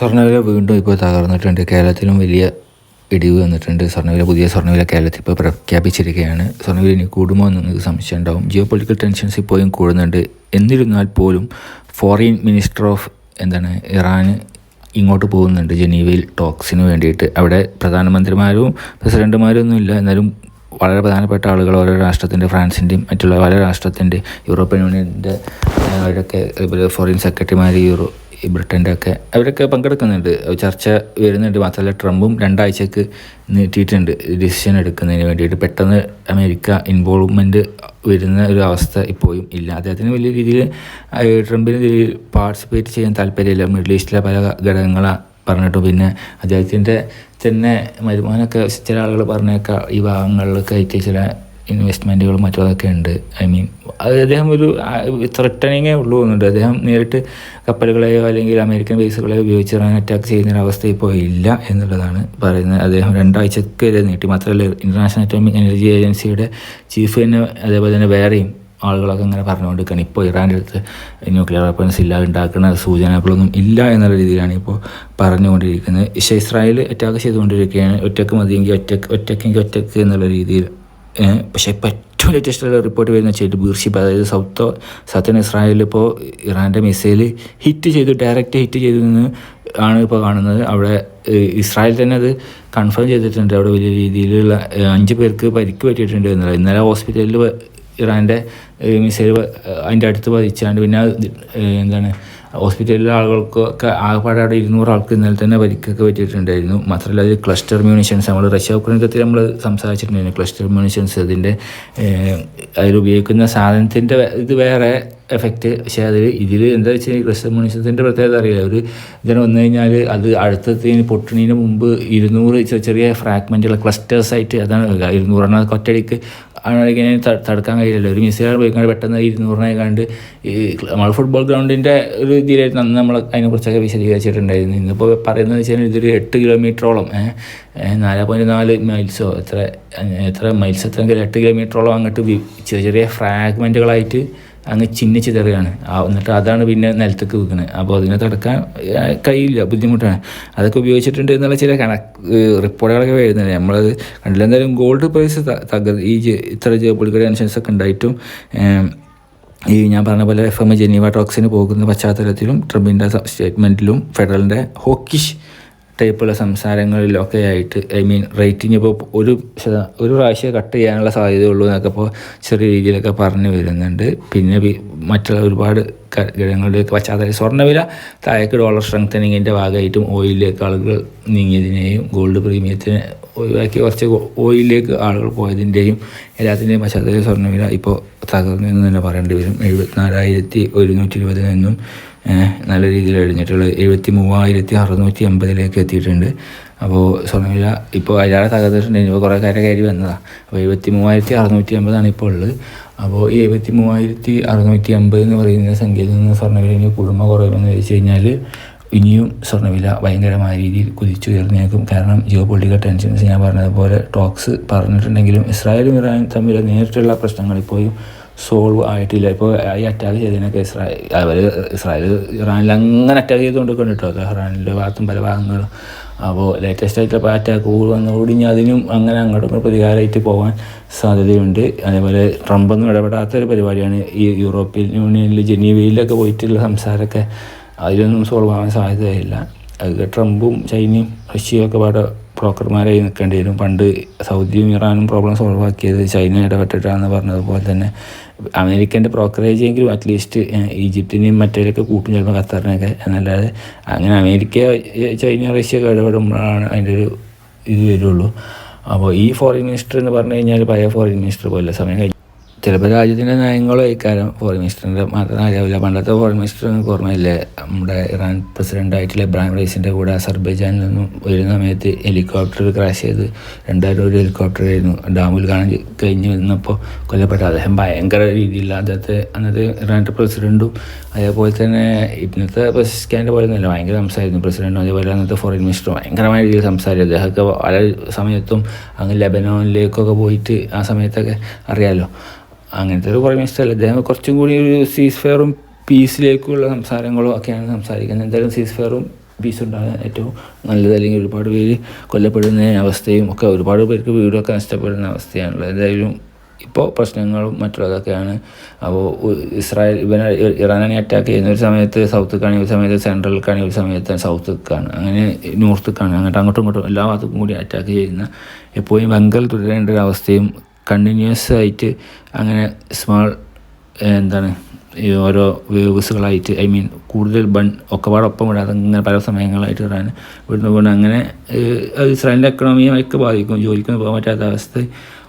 സ്വർണവില വീണ്ടും ഇപ്പോൾ തകർന്നിട്ടുണ്ട്. കേരളത്തിലും വലിയ ഇടിവ് വന്നിട്ടുണ്ട്. സ്വർണവില പുതിയ സ്വർണവില കേരളത്തിൽ ഇപ്പോൾ പ്രഖ്യാപിച്ചിരിക്കുകയാണ്. സ്വർണവില ഇനി കൂടുമോ എന്നൊന്നും സംശയം ഉണ്ടാവും. ജിയോ പൊളിറ്റിക്കൽ ടെൻഷൻസ് ഇപ്പോഴും കൂടുന്നുണ്ട്. എന്നിരുന്നാൽ പോലും ഫോറിൻ മിനിസ്റ്റർ ഓഫ് എന്താണ് ഇറാന് ഇങ്ങോട്ട് പോകുന്നുണ്ട്. ജനീവയിൽ ടോക്സിന് വേണ്ടിയിട്ട്. അവിടെ പ്രധാനമന്ത്രിമാരും പ്രസിഡന്റുമാരും ഒന്നുമില്ല എന്നാലും വളരെ പ്രധാനപ്പെട്ട ആളുകൾ ഓരോ രാഷ്ട്രത്തിന്റെ ഫ്രാൻസിന്റെയും മറ്റുള്ള പല രാഷ്ട്രത്തിന്റെ യൂറോപ്യൻ യൂണിയന്റെ അവരൊക്കെ ഫോറിൻ സെക്രട്ടറിമാർ യൂറോ ബ്രിട്ടന്റെ ഒക്കെ അവരൊക്കെ പങ്കെടുക്കുന്നുണ്ട്. ചർച്ച വരുന്നുണ്ട്. മാത്രമല്ല ട്രംപും രണ്ടാഴ്ചക്ക് നീട്ടിയിട്ടുണ്ട് ഡിസിഷൻ എടുക്കുന്നതിന് വേണ്ടിയിട്ട്. പെട്ടെന്ന് അമേരിക്ക ഇൻവോൾവ്മെന്റ് വരുന്ന ഒരു അവസ്ഥ ഇപ്പോഴും ഇല്ല. അദ്ദേഹത്തിന് വലിയ രീതിയിൽ ട്രംപിന് പാർട്ടിസിപ്പേറ്റ് ചെയ്യാൻ താല്പര്യമില്ല. മിഡിൽ ഈസ്റ്റിലെ പല ഘടകങ്ങളാണ് പറഞ്ഞിട്ടു. പിന്നെ അദ്ദേഹത്തിന്റെ തന്നെ വരുമാനമൊക്കെ ചില ആളുകൾ പറഞ്ഞേക്കാം. ഈ ഭാഗങ്ങളിലൊക്കെ ആയിട്ട് ചില ഇൻവെസ്റ്റ്മെന്റുകളും മറ്റും അതൊക്കെ ഉണ്ട്. ഐ മീൻ അദ്ദേഹം ഒരു ത്രട്ടനിങ്ങേ ഉള്ളൂ എന്നുണ്ട്. അദ്ദേഹം നേരിട്ട് കപ്പലുകളെയോ അല്ലെങ്കിൽ അമേരിക്കൻ ബേസുകളെയോ ഉപയോഗിച്ച് ഇറാൻ അറ്റാക്ക് ചെയ്യുന്ന അവസ്ഥ ഇപ്പോൾ ഇല്ല എന്നുള്ളതാണ് പറയുന്നത്. അദ്ദേഹം രണ്ടാഴ്ചക്ക് വരെ നീട്ടി. മാത്രമല്ല ഇന്റർനാഷണൽ അറ്റോമിക് എനർജി ഏജൻസിയുടെ ചീഫ് തന്നെ അതേപോലെ തന്നെ വേറെയും ആളുകളൊക്കെ ഇങ്ങനെ പറഞ്ഞുകൊണ്ടിരിക്കുകയാണ്. ഇപ്പോൾ ഇറാന്റെ അടുത്ത് ന്യൂക്ലിയർ വെപ്പൺസ് ഇല്ല ഉണ്ടാക്കുന്ന സൂചനകളൊന്നും ഇല്ല എന്നുള്ള രീതിയിലാണ് ഇപ്പോൾ പറഞ്ഞുകൊണ്ടിരിക്കുന്നത്. പക്ഷേ ഇസ്രായേൽ അറ്റാക്ക് ചെയ്തുകൊണ്ടിരിക്കുകയാണ്. ഒറ്റയ്ക്ക് മതിയെങ്കിൽ ഒറ്റയ്ക്ക് ഒറ്റക്കെങ്കിൽ ഒറ്റയ്ക്ക് എന്നുള്ള രീതിയിൽ പക്ഷേ ഇപ്പോൾ ഏറ്റവും ലേറ്റസ്റ്റ് റിപ്പോർട്ട് വരുന്ന ചെയ്ത് ബീർഷിപ്പ് അതായത് സൗത്ത് സൗത്തൻ ഇസ്രായേലിൽ ഇപ്പോൾ ഇറാന്റെ മിസൈൽ ഹിറ്റ് ചെയ്തു ഡയറക്റ്റ് ഹിറ്റ് ചെയ്തു നിന്ന് ആണ് ഇപ്പോൾ കാണുന്നത്. അവിടെ ഇസ്രായേൽ തന്നെ അത് കൺഫേം ചെയ്തിട്ടുണ്ട്. അവിടെ വലിയ രീതിയിലുള്ള അഞ്ച് പേർക്ക് പരിക്ക് പറ്റിയിട്ടുണ്ട് എന്നുള്ളത്. ഇന്നലെ ഹോസ്പിറ്റലിൽ ഇറാന്റെ മിസൈൽ അതിന്റെ അടുത്ത് പതിച്ചാണ്ട് പിന്നെ എന്താണ് ഹോസ്പിറ്റലിലെ ആളുകൾക്കൊക്കെ ആകെപ്പാടെ അവിടെ ഇരുന്നൂറ് ആൾക്ക് ഇന്നലെ തന്നെ പരിക്കൊക്കെ പറ്റിയിട്ടുണ്ടായിരുന്നു. മാത്രമല്ല അത് ക്ലസ്റ്റർ മ്യൂണിഷൻസ് നമ്മൾ റഷ്യ ഉക്രൈൻ നമ്മൾ സംസാരിച്ചിട്ടുണ്ടായിരുന്നു. ക്ലസ്റ്റർ മ്യൂണിഷൻസ് അതിന്റെ അതിലുപയോഗിക്കുന്ന സാധനത്തിന്റെ ഇത് വേറെ എഫക്റ്റ് പക്ഷേ അതിൽ ഇതിൽ എന്താ വെച്ചാൽ ക്ലസ്റ്റർ മ്യൂണിഷൻസിന്റെ പ്രത്യേകത അറിയില്ല. ഒരു ഇതിന് വന്നു കഴിഞ്ഞാൽ അത് അടുത്തതിന് പൊട്ടണീന് മുമ്പ് ഇരുന്നൂറ് ചെറിയ ഫ്രാഗ്മെന്റുകൾ ക്ലസ്റ്റേഴ്സായിട്ട് അതാണ് ഇരുന്നൂറെണ്ണം ഒറ്റയടിക്ക് ഇങ്ങനെ തടുക്കാൻ കഴിയില്ലല്ലോ. ഒരു മിസ്സിലാണ് പോയിക്കാണ്ട് പെട്ടെന്ന് ഇരുന്നൂറിനായി കണ്ട് ഈ നമ്മൾ ഫുട്ബോൾ ഗ്രൗണ്ടിന്റെ ഒരു ഇതിലായിട്ട് അന്ന് നമ്മൾ അതിനെക്കുറിച്ചൊക്കെ വിശദീകരിച്ചിട്ടുണ്ടായിരുന്നു. ഇന്നിപ്പോൾ പറയുന്നത് വെച്ചാൽ ഇതൊരു എട്ട് കിലോമീറ്ററോളം നാല് പോയിന്റ് നാല് മൈൽസോ എത്ര എത്ര മൈൽസ് എത്രയെങ്കിലും എട്ട് കിലോമീറ്ററോളം അങ്ങോട്ട് ചെറിയ ചെറിയ ഫ്രാഗ്മെന്റുകളായിട്ട് അങ്ങ് ചിന്നിച്ച് ചിതറുകയാണ് എന്നിട്ട് അതാണ് പിന്നെ നിലത്തേക്ക് വെക്കുന്നത് അപ്പോൾ അതിനെ തടുക്കാൻ കഴിയില്ല ബുദ്ധിമുട്ടാണ്. അതൊക്കെ ഉപയോഗിച്ചിട്ടുണ്ട് എന്നുള്ള ചില കണക്ക് റിപ്പോർട്ടുകളൊക്കെ വരുന്നുണ്ട്. നമ്മളത് കണ്ടില്ല. എന്തായാലും ഗോൾഡ് പ്രൈസ് തക ഈ ഇത്ര പുള്ളിക്കടി ടെൻഷൻസ് ഒക്കെ ഉണ്ടായിട്ടും ഈ ഞാൻ പറഞ്ഞ പോലെ എഫ് എം ജനീവ ടോക്സിന് പോകുന്ന പശ്ചാത്തലത്തിലും ട്രംപിന്റെ സ്റ്റേറ്റ്മെന്റിലും ഫെഡറലിന്റെ ഹോക്കിഷ് ടൈപ്പുള്ള സംസാരങ്ങളിലൊക്കെ ആയിട്ട് ഐ മീൻ റേറ്റിംഗ് ഇപ്പോൾ ഒരു ഒരു പ്രാവശ്യം കട്ട് ചെയ്യാനുള്ള സാധ്യതയുള്ളൂ എന്നൊക്കെ ഇപ്പോൾ ചെറിയ രീതിയിലൊക്കെ പറഞ്ഞു വരുന്നുണ്ട്. പിന്നെ മറ്റുള്ള ഒരുപാട് ഘടകങ്ങളിലേക്ക് പശ്ചാത്തലം സ്വർണവില താഴേക്ക് ഡോളർ സ്ട്രെങ്തനിങ്ങിന്റെ ഭാഗമായിട്ടും ഓയിലിലേക്ക് ആളുകൾ നീങ്ങിയതിനെയും ഗോൾഡ് പ്രീമിയത്തിന് ഒഴിവാക്കി കുറച്ച് ഓയിലിലേക്ക് ആളുകൾ പോയതിന്റെയും എല്ലാത്തിന്റെയും പശ്ചാത്തലത്തിൽ സ്വർണവില ഇപ്പോൾ തകർന്നു എന്ന് തന്നെ പറയേണ്ടി വരും. എഴുപത്തിനാലായിരത്തി ഒരുന്നൂറ്റി ഇരുപതിൽ നിന്നും നല്ല രീതിയിൽ എഴുന്നിട്ടുള്ളത് എഴുപത്തി മൂവായിരത്തി അറുന്നൂറ്റി എൺപതിലേക്ക് എത്തിയിട്ടുണ്ട്. അപ്പോൾ സ്വർണവില ഇപ്പോൾ അയാളെ തകർത്തിട്ടുണ്ട് ഇപ്പോൾ കുറേ കാര്യം കയറി വന്നതാണ് അപ്പോൾ എഴുപത്തി മൂവായിരത്തി അറുന്നൂറ്റി അമ്പതാണ് ഇപ്പോൾ ഉള്ളത്. അപ്പോൾ ഈ എഴുപത്തി മൂവായിരത്തി അറുന്നൂറ്റി അമ്പത് എന്ന് പറയുന്ന സംഖ്യയിൽ നിന്ന് സ്വർണവില ഇനി കുടുംബ കുറയുമെന്ന് വെച്ച് കഴിഞ്ഞാൽ ഇനിയും സ്വർണവില ഭയങ്കരമായ രീതിയിൽ കുതിച്ചുയർന്നേക്കും. കാരണം ജിയോ പൊളിറ്റിക്കൽ ടെൻഷൻസ് ഞാൻ പറഞ്ഞതുപോലെ ടോക്സ് പറഞ്ഞിട്ടുണ്ടെങ്കിലും ഇസ്രായേലും ഇറാനും തമ്മിൽ നേരിട്ടുള്ള പ്രശ്നങ്ങൾ ഇപ്പോഴും സോൾവ് ആയിട്ടില്ല. ഇപ്പോൾ ഈ അറ്റാക്ക് ചെയ്തതിനൊക്കെ ഇസ്രായേൽ അവർ ഇസ്രായേൽ ഇറാനിൽ അങ്ങനെ അറ്റാക്ക് ചെയ്തുകൊണ്ടിരിക്കുന്നു കേട്ടോ. ഇറാനിന്റെ ഭാഗത്തും പല ഭാഗങ്ങളും. അപ്പോൾ ലേറ്റസ്റ്റ് ആയിട്ട് ഇപ്പോൾ അറ്റാക്ക് വന്നതോടി ഇനി അതിനും അങ്ങനെ അങ്ങോട്ടും പ്രതികാരമായിട്ട് പോകാൻ സാധ്യതയുണ്ട്. അതേപോലെ ട്രംപൊന്നും ഇടപെടാത്തൊരു പരിപാടിയാണ് ഈ യൂറോപ്യൻ യൂണിയനിൽ ജനീവയിലൊക്കെ പോയിട്ടുള്ള സംസാരമൊക്കെ അതിലൊന്നും സോൾവ് ആവാൻ സാധ്യതയില്ല. ട്രംപും ചൈനയും റഷ്യയും ഒക്കെ പാടെ ബ്രോക്കർമാരായി നിൽക്കേണ്ടി വരും. പണ്ട് സൗദിയും ഇറാനും പ്രോബ്ലം സോൾവ് ആക്കിയത് ചൈന ഇടപെട്ടിട്ടാണെന്ന് പറഞ്ഞതുപോലെ തന്നെ അമേരിക്കന്റെ ബ്രോക്കറേജ് എങ്കിലും അറ്റ്ലീസ്റ്റ് ഈജിപ്തിനെയും മറ്റേലൊക്കെ കൂട്ടും ചിലപ്പോൾ ഖത്തറിനൊക്കെ എന്നല്ലാതെ അങ്ങനെ അമേരിക്ക ചൈന റഷ്യ ഒക്കെ ഇടപെടുമ്പോഴാണ് അതിന്റെ ഒരു ഇത് വരുള്ളൂ. അപ്പോൾ ഈ ഫോറിൻ മിനിസ്റ്റർ എന്ന് പറഞ്ഞു കഴിഞ്ഞാൽ പഴയ ഫോറിൻ മിനിസ്റ്റർ പോലെ സമയം കഴിഞ്ഞു. ചിലപ്പോൾ രാജ്യത്തിന്റെ നയങ്ങളോ ഇക്കാരം ഫോറിൻ മിനിസ്റ്ററിന്റെ മാത്രം അറിയാവില്ല പണ്ടത്തെ ഫോറിൻ മിനിസ്റ്റർ നിങ്ങൾക്ക് ഓർമ്മയില്ലേ? നമ്മുടെ ഇറാൻ പ്രസിഡന്റായിട്ടുള്ള ഇബ്രാഹിം റൈസിന്റെ കൂടെ അസർബൈജാനിൽ നിന്നും ഒരു സമയത്ത് ഹെലികോപ്റ്റർ ക്രാഷ് ചെയ്ത് രണ്ടായിരം ഒരു ഹെലികോപ്റ്റർ ആയിരുന്നു. ഡാമിൽ കാണാൻ കഴിഞ്ഞ് വന്നപ്പോൾ കൊല്ലപ്പെട്ട. അദ്ദേഹം ഭയങ്കര രീതിയിൽ അദ്ദേഹത്തെ അന്നത്തെ ഇറാന്റെ പ്രസിഡന്റും അതേപോലെ തന്നെ ഇന്നത്തെ പ്രസിഡന്റ് പോലെ തന്നെ ഭയങ്കര സംസാരിക്കുന്നു പ്രസിഡന്റും അതേപോലെ അന്നത്തെ ഫോറിൻ മിനിസ്റ്ററും ഭയങ്കരമായ രീതിയിൽ സംസാരിച്ചു അദ്ദേഹമൊക്കെ പല സമയത്തും അങ്ങ് ലെബനോനിലേക്കൊക്കെ പോയിട്ട് ആ സമയത്തൊക്കെ അറിയാമല്ലോ അങ്ങനത്തെ ഒരു കുറേ മിസ്റ്റല്ല അദ്ദേഹം കുറച്ചും കൂടി ഒരു സീസ് ഫെയറും പീസിലേക്കുള്ള സംസാരങ്ങളും ഒക്കെയാണ് സംസാരിക്കുന്നത്. എന്തായാലും സീസ് ഫെയറും പീസ് ഉണ്ടാകാൻ ഏറ്റവും നല്ലത് അല്ലെങ്കിൽ ഒരുപാട് പേര് കൊല്ലപ്പെടുന്ന അവസ്ഥയും ഒക്കെ ഒരുപാട് പേർക്ക് വീടൊക്കെ നഷ്ടപ്പെടുന്ന അവസ്ഥയാണുള്ളത്. എന്തായാലും ഇപ്പോൾ പ്രശ്നങ്ങളും മറ്റുള്ളതൊക്കെയാണ്. അപ്പോൾ ഇസ്രായേൽ ഇവനെ ഇറാനെ അറ്റാക്ക് ചെയ്യുന്ന ഒരു സമയത്ത് സൗത്തേക്കാണ് ഒരു സമയത്ത് സെൻട്രലിലേക്കാണ് ഒരു സമയത്ത് സൗത്തേക്കാണ് അങ്ങനെ നോർത്തേക്കാണ് അങ്ങോട്ട് അങ്ങോട്ടും ഇങ്ങോട്ടും എല്ലാ ഭാഗത്തും കൂടി അറ്റാക്ക് ചെയ്യുന്ന എപ്പോഴും വെങ്കൽ തുടരേണ്ട ഒരു അവസ്ഥയും കണ്ടിന്യൂസ് ആയിട്ട് അങ്ങനെ സ്മാൾ എന്താണ് ഓരോ വേവ്സുകളായിട്ട് ഐ മീൻ കൂടുതൽ ബൺ ഒക്കെപാടൊപ്പം വിടാതെ ഇങ്ങനെ പല സമയങ്ങളായിട്ട് ഇറാൻ വിടുന്നത് കൊണ്ട് അങ്ങനെ അത് ഇസ്രായേലിന്റെ എക്കണോമിയൊക്കെ ബാധിക്കും. ജോലിക്കൊന്നും പോകാൻ പറ്റാത്ത അവസ്ഥ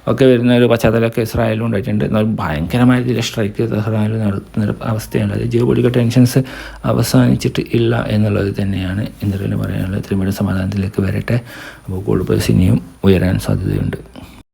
ഒക്കെ വരുന്ന ഒരു പശ്ചാത്തലമൊക്കെ ഇസ്രായേലും ഉണ്ടായിട്ടുണ്ട്. എന്നാൽ ഭയങ്കരമായ രീതിയിൽ സ്ട്രൈക്ക് ഇസ്രായേൽ നടത്തുന്ന അവസ്ഥയാണ്. അത് ജിയോ പൊളിക്കൽ ടെൻഷൻസ് അവസാനിച്ചിട്ട് ഇല്ല എന്നുള്ളത് തന്നെയാണ് എന്തെങ്കിലും പറയാനുള്ളത്. തിരുമല സമാധാനത്തിലേക്ക് വരട്ടെ. അപ്പോൾ കൂടുതൽ സിനിയും ഉയരാൻ സാധ്യതയുണ്ട്.